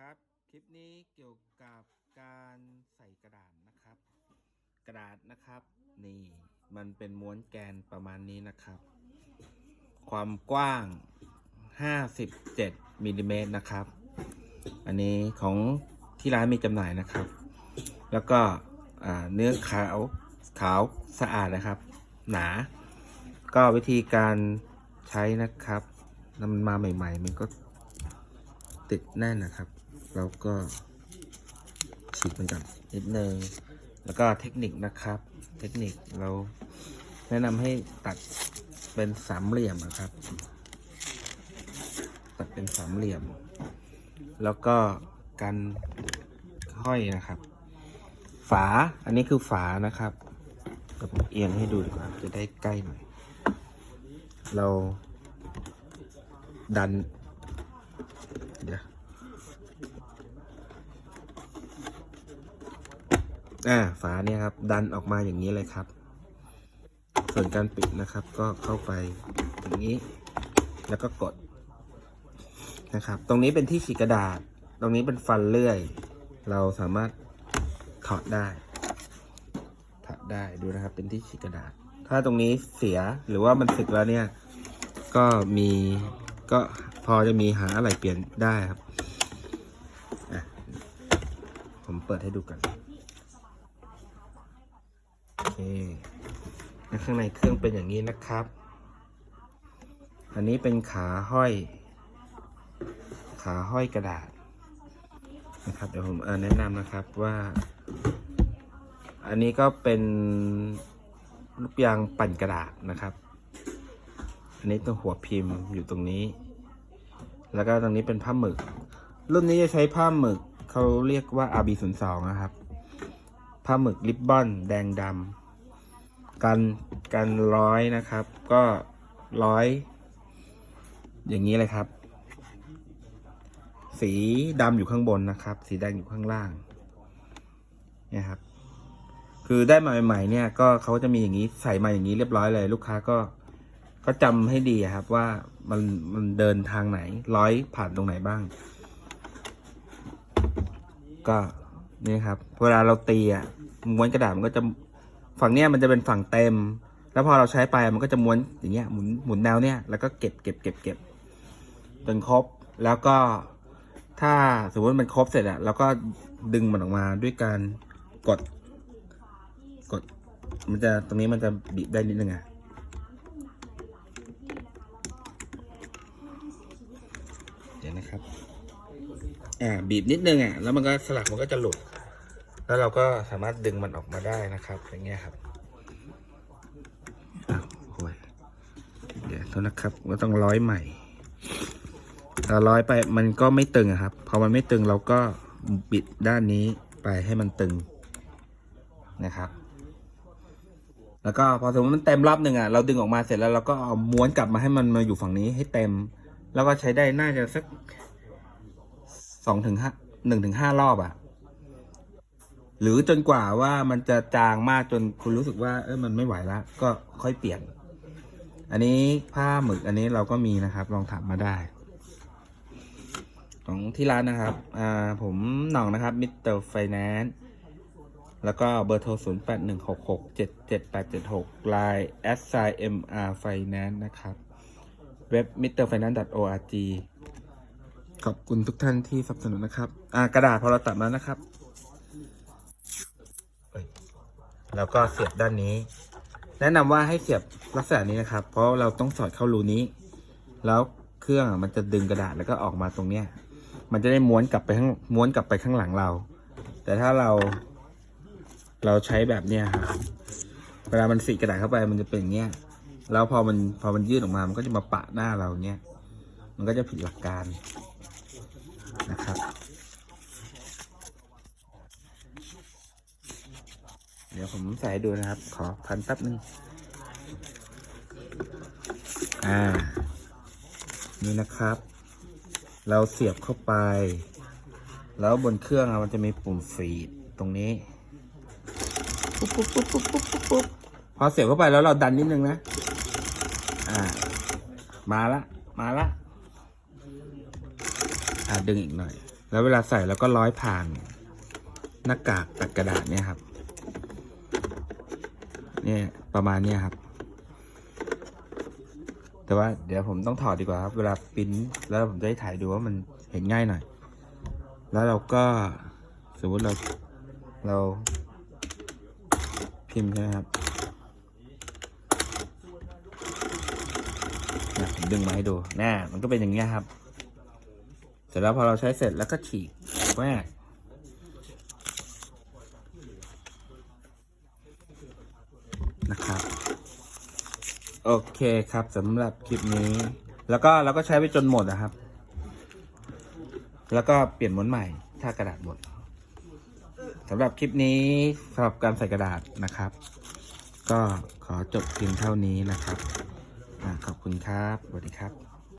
ครับ คลิปนี้เกี่ยวกับการใส่กระดาษนะครับ กระดาษนะครับ นี่มันเป็นม้วนแกนประมาณนี้นะครับ ความกว้าง 57มิลลิเมตรนะครับ อันนี้ของที่ร้านมีจำหน่ายนะครับ แล้วก็เนื้อขาวขาวสะอาดนะครับ หนา ก็วิธีการใช้นะครับนำมันมาใหม่ ๆ มันก็ติดแน่นนะครับ เราก็ฉีกมันก่อนนิดนึงแล้วก็เทคนิคนะครับ เทคนิคเราแนะนำให้ตัดเป็นสามเหลี่ยมนะครับ ตัดเป็นสามเหลี่ยม แล้วก็กันห้อยนะครับ ฝาอันนี้คือฝานะครับเอียงให้ดูดีกว่าจะได้ใกล้หน่อย เราดัน เดี๋ยว อ่าฝาเนี่ยครับ ดันออกมาอย่างนี้เลยครับ ส่วนการปิดนะครับ ก็เข้าไปอย่างนี้ แล้วก็กดนะครับ ตรงนี้เป็นที่ฉีกกระดาษ ตรงนี้เป็นฟันเลื่อย เราสามารถถอดได้ถอดได้ดูนะครับ เป็นที่ฉีกกระดาษ ถ้าตรงนี้เสียหรือว่ามันสึกแล้วเนี่ย ก็มีก็พอจะมีหาอะไรเปลี่ยนได้ครับอะผมเปิดให้ดูกัน เคข้างในเครื่องเป็นอย่างนี้นะครับ อันนี้เป็นขาห้อย ขาห้อยกระดาษนะครับเดี๋ยวผมเออแนะนำนะครับว่า อันนี้ก็เป็นลูกยางปั่นกระดาษนะครับ อันนี้ตัวหัวพิมพ์อยู่ตรงนี้ แล้วก็ตรงนี้เป็นผ้าหมึก รุ่นนี้จะใช้ผ้าหมึกเขาเรียกว่า RB02 นะครับ ผ้าหมึกริบบอนแดงดำ กันกันร้อยนะครับ ก็ร้อย อย่างนี้เลยครับ สีดำอยู่ข้างบนนะครับ สีแดงอยู่ข้างล่างเนี่ยครับ คือได้มาใหม่ๆเนี่ยก็เขาจะมีอย่างนี้ใส่มาอย่างนี้เรียบร้อยเลย ลูกค้าก็ก็จำให้ดีครับว่ามันมันเดินทางไหน ร้อยผ่านตรงไหนบ้าง ก็นี่ครับ เวลาเราตีอะม้วนกระดาษมันก็จะ ฝั่งเนี้ยมันจะเป็นฝั่งเต็ม แล้วพอเราใช้ไปมันก็จะม้วนอย่างเงี้ยหมุนหมุนแนวเนี้ยแล้วก็เก็บเก็บเก็บเก็บจนครบแล้วก็ถ้าสมมติมันครบเสร็จอะเราก็ดึงมันออกมาด้วยการกด กด มันจะตรงนี้มันจะบีบได้นิดนึงอะเดี๋ยวนะครับ อ่าบีบนิดนึงอะแล้วมันก็สลักมันก็จะหลุด แล้วเราก็สามารถดึงมันออกมาได้นะครับ อย่างเงี้ยครับอ้าวโอ้ยเดี๋ยวโทษนะครับ ก็ต้องร้อยใหม่ถ้าร้อยไปมันก็ไม่ตึงอะครับ พอมันไม่ตึงเราก็บิดด้านนี้ไปให้มันตึงนะครับ แล้วก็พอสมมติมันเต็มรอบหนึ่งอะ เราดึงออกมาเสร็จแล้วเราก็เอาม้วนกลับมาให้มันมาอยู่ฝั่งนี้ให้เต็ม แล้วก็ใช้ได้น่าจะสักสองถึงห้าหนึ่งถึงห้ารอบอะ หรือจนกว่าว่ามันจะจางมากจนคุณรู้สึกว่า เออมันไม่ไหวแล้วก็ค่อยเปลี่ยน อันนี้ผ้าหมึกอันนี้เราก็มีนะครับ ลองถามมาได้ ของที่ร้านนะครับอ่าผมหน่องนะครับมิสเตอร์ไฟแนนซ์แล้วก็เบอร์โทร 0 8 1 6 6 7 7 8 7 6ไลน์ s i m r finance นะครับ เว็บ mrfinance.org ขอบคุณทุกท่านที่สนับสนุนนะครับ อ่ากระดาษพอเราตัดมานะครับเอ้ย แล้วก็เสียบด้านนี้ แนะนำว่าให้เสียบลักษณะนี้นะครับ เพราะเราต้องสอดเข้ารูนี้ แล้วเครื่องมันจะดึงกระดาษแล้วก็ออกมาตรงเนี้ยมันจะได้ม้วนกลับไปข้างม้วนกลับไปข้างหลังเรา แต่ถ้าเรา เราใช้แบบเนี้ยครับเวลามันสีกระดาษเข้าไปมันจะเป็นอย่างเงี้ยแล้วพอมันพอมันยืดออกมา มันก็จะมาปะหน้าเราเนี้ยมันก็จะผิดหลักการนะครับ เดี๋ยวผมใส่ให้ดูนะครับ ขอพันแป๊บนึง อ่า นี่นะครับ เราเสียบเข้าไป แล้วบนเครื่องอะมันจะมีปุ่มฟีดตรงนี้ ปุ๊บปุ๊บปุ๊บปุ๊บปุ๊บปุ๊บปุ๊บพอเสียบเข้าไปแล้วเราดันนิดนึงนะ อ่า มาละ มาละ อ่าดึงอีกหน่อย แล้วเวลาใส่แล้วก็ร้อยผ่านหน้ากากตัดกระดาษเนี่ยครับ เนี่ยประมาณเนี้ยครับ แต่ว่าเดี๋ยวผมต้องถอดดีกว่าครับ เวลาปิ้นแล้วผมจะได้ถ่ายดูว่ามันเห็นง่ายหน่อย แล้วเราก็สมมติเราเราพิมพ์ใช่ไหมครับนี่ยผมดึงมาให้ดูแน่มันก็เป็นอย่างเงี้ยครับ เสร็จแล้วพอเราใช้เสร็จแล้วก็ฉีกแว นะครับ โอเคครับสำหรับคลิปนี้ แล้วก็เราก็ใช้ไปจนหมดนะครับ แล้วก็เปลี่ยนม้วนใหม่ถ้ากระดาษหมดสำหรับคลิปนี้สำหรับการใส่กระดาษนะครับ ก็ขอจบเพียงเท่านี้นะครับขอบคุณครับสวัสดีครับ